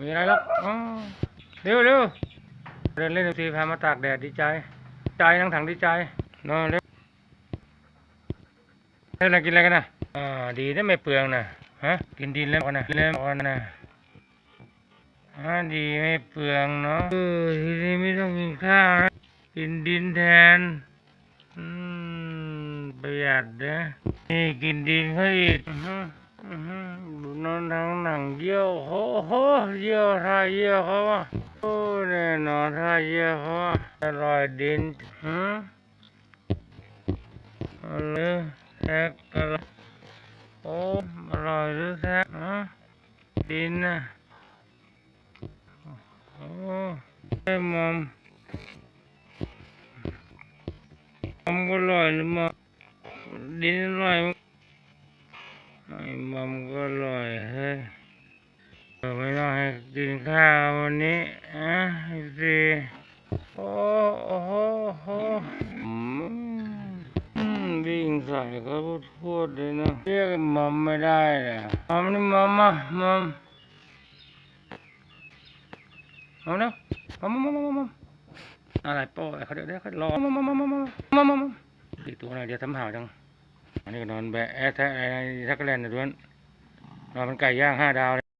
มีอะไรหรอกอ๋อเร็วเร็วเดินเล่นดนตรีพามาตากแดดดีใจ ใจนั่งถังดีใจนอนเร็วเล่นอะไรกินอะไรกันนะอ่าดีนะไม่เปลืองนะฮะกินดินแล้วก่อนนะกินแล้วก่อนนะอ่าดีไม่เปลืองเนาะเออทีนี้ไม่ต้องกินข้าวนะกินดินแทนอืมประหยัดนะนี่กินดินเขาอีก อื้อหืออื้อหือนอนทางหนังเยี่ยวโอ้โหเยี่ยวท่าเยี่ยวเขาอะโอ้แน่นอนท่าเยี่ยวเขาอะอร่อยดินหืมเอาเลยแท็กอะไรโอ้อร่อยหรือแท็กฮะดินนะโอ้ไอ้มอมมอมก็อร่อยนะมอมดินอร่อยมั้งไอ้มอมก็อร่อยเฮ้ยไม่ต้องให้กินข้าววันนี้อะสิโอ้โอ้โหโอ้อืมอืมวิ่งใส่ก็พูดพูดเลยนะเรียกมอมไม่ได้เลยมอมนี่มอมมาหมอมมอมนะมอมมอมมอมหมอมอะไรโป้ยเขาเดี๋ยวเดี๋ยวเขารอมอมมอมมอมมอมมอมหมอมมอมอีตัวหนึงเดี๋ยวทำห่าวจัง อันนี้ก็นอนแบะแอะแทะอะไรทักแลนด์ด้วยนอนเป็นไก่ย่างห้าดาวเลย